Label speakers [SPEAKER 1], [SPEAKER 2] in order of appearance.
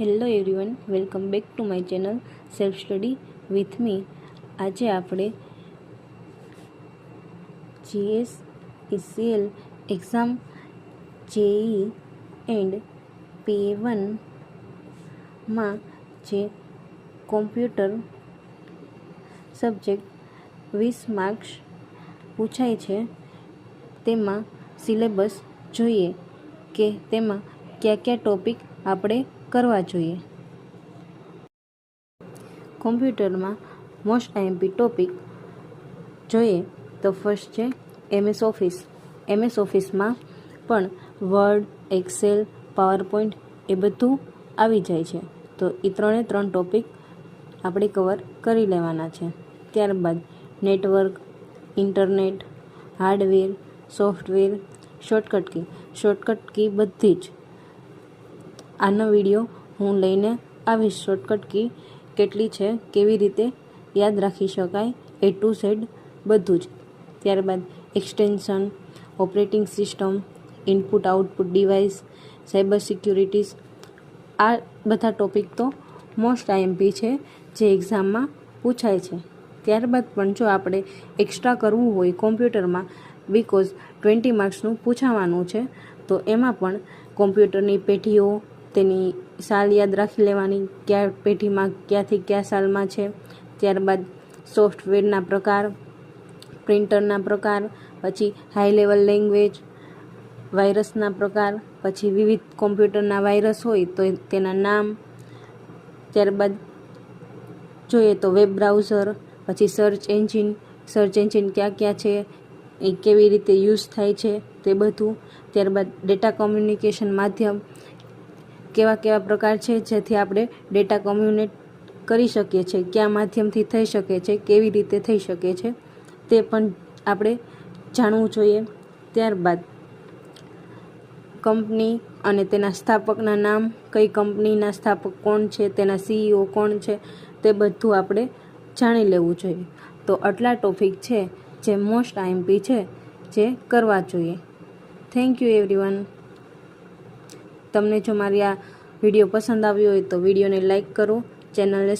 [SPEAKER 1] Hello everyone welcome back to my channel self study with me આજે આપણે GS ECL exam JE and pay વનમાં જે computer subject વીસ marks પૂછાય છે, તેમાં સિલેબસ જોઈએ કે તેમાં કયા કયા ટોપિક આપણે કરવા જોઈએ? કોમ્પ્યુટરમાં મોસ્ટ આઈએમપી ટોપિક જોઈએ તો ફર્સ્ટ છે એમએસ ઓફિસ એમએસ ઓફિસમાં પણ વર્ડ એક્સેલ પાવરપોઈન્ટ એ બધું આવી જાય છે. તો એ ત્રણે ત્રણ ટોપિક આપણે કવર કરી લેવાના છે. ત્યારબાદ network internet hardware software shortcut key shortcut key બધી જ. આનો વીડિયો હું લઈને આવીશ શોર્ટકટ કી કેટલી છે, કેવી રીતે યાદ રાખી શકાય એ ટુ ઝેડ બધું જ. ત્યારબાદ extension operating system input output device cyber securities આ બધા ટોપિક તો મોસ્ટ આઈએમપી છે, જે એક્ઝામમાં પૂછાય છે. ત્યારબાદ પણ જો આપણે એક્સ્ટ્રા કરવું હોય કોમ્પ્યુટરમાં બિકોઝ ટ્વેન્ટી માર્ક્સનું પૂછાવાનું છે, તો એમાં પણ કોમ્પ્યુટરની પેઢીઓ તેની સાલ યાદ રાખી લેવાની કયા પેઢીમાં ક્યાંથી કયા સાલમાં છે, ત્યારબાદ સોફ્ટવેરના પ્રકાર, પ્રિન્ટરના પ્રકાર, પછી હાઈ લેવલ લેંગ્વેજ વાયરસના પ્રકાર, પછી વિવિધ કોમ્પ્યુટરના વાયરસ હોય તો તેના નામ, ત્યારબાદ જોઈએ તો વેબ બ્રાઉઝર પછી સર્ચ એન્જિન સર્ચ એન્જિન ક્યાં ક્યાં છે, એ કેવી રીતે યુઝ થાય છે તે બધું, ત્યારબાદ ડેટા કોમ્યુનિકેશન માધ્યમ કેવા કેવા પ્રકાર છે જેથી આપણે ડેટા કોમ્યુનેટ કરી શકીએ છીએ, કયા માધ્યમથી થઈ શકે છે, કેવી રીતે થઈ શકે છે, તે પણ આપણે જાણવું જોઈએ. ત્યારબાદ, કંપની અને તેના સ્થાપકના નામ, કઈ કંપનીના સ્થાપક કોણ છે, તેના સીઈઓ કોણ છે, તે બધું આપણે જાણી લેવું જોઈએ. તો આટલા ટોપિક છે જે મોસ્ટ આઈએમપી છે, જે કરવા જોઈએ. થેન્ક યુ એવરીવન તમને જો મારી આ વીડિયો પસંદ આવ્યો હોય તો વિડીયોને લાઇક કરો ચેનલને